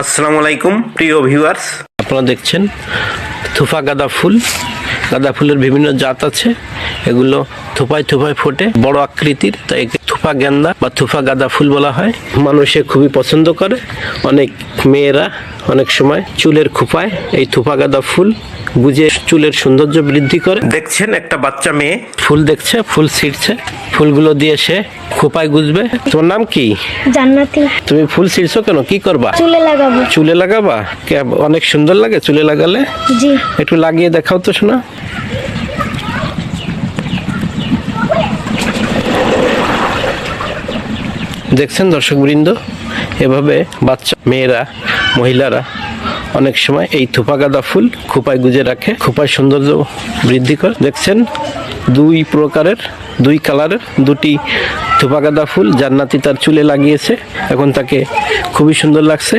আসসালামু আলাইকুম প্রিয় ভিউয়ার্স আপনারা দেখছেন থুফা গাঁদা ফুল। গাঁদা ফুলের বিভিন্ন জাত আছে। এগুলো থোপায় থোপায় ফোটে বড় আকৃতির তাই একে থুফা গেন্দা বা থুফা গাঁদা ফুল বলা হয়। মানুষে খুবই পছন্দ করে। অনেক মেয়েরা অনেক সময় চুলের খোপায় এই থুফা গাঁদা ফুল গুজে চুলের সৌন্দর্য বৃদ্ধি করে। দেখছেন একটা বাচ্চা মেয়ে? ফুল দেখছে ফুল ছিঁড়ছে। ফুলগুলো দিয়ে সে খোপায় গুজবে। তোমার নাম কি? জান্নাতি। তুমি ফুল ছিঁড়ছো কেন? কি করবা? চুলে লাগাবো। চুলে লাগাবা? কে অনেক সুন্দর লাগে চুলে লাগালে? জি। একটু লাগিয়ে দেখাও তো শোনা। দেখছেন দর্শকবৃন্দ? এভাবে বাচ্চা, মেয়েরা, মহিলারা অনেক সময় এই থুপা গাঁদা ফুল খোপায় গুজে রাখে, খোপায় সৌন্দর্য বৃদ্ধি করে। দেখছেন দুই প্রকারের, দুই কালারের দুটি থুপা গাঁদা ফুল জান্নাতি তার চুলে লাগিয়েছে। এখন তাকে খুবই সুন্দর লাগছে।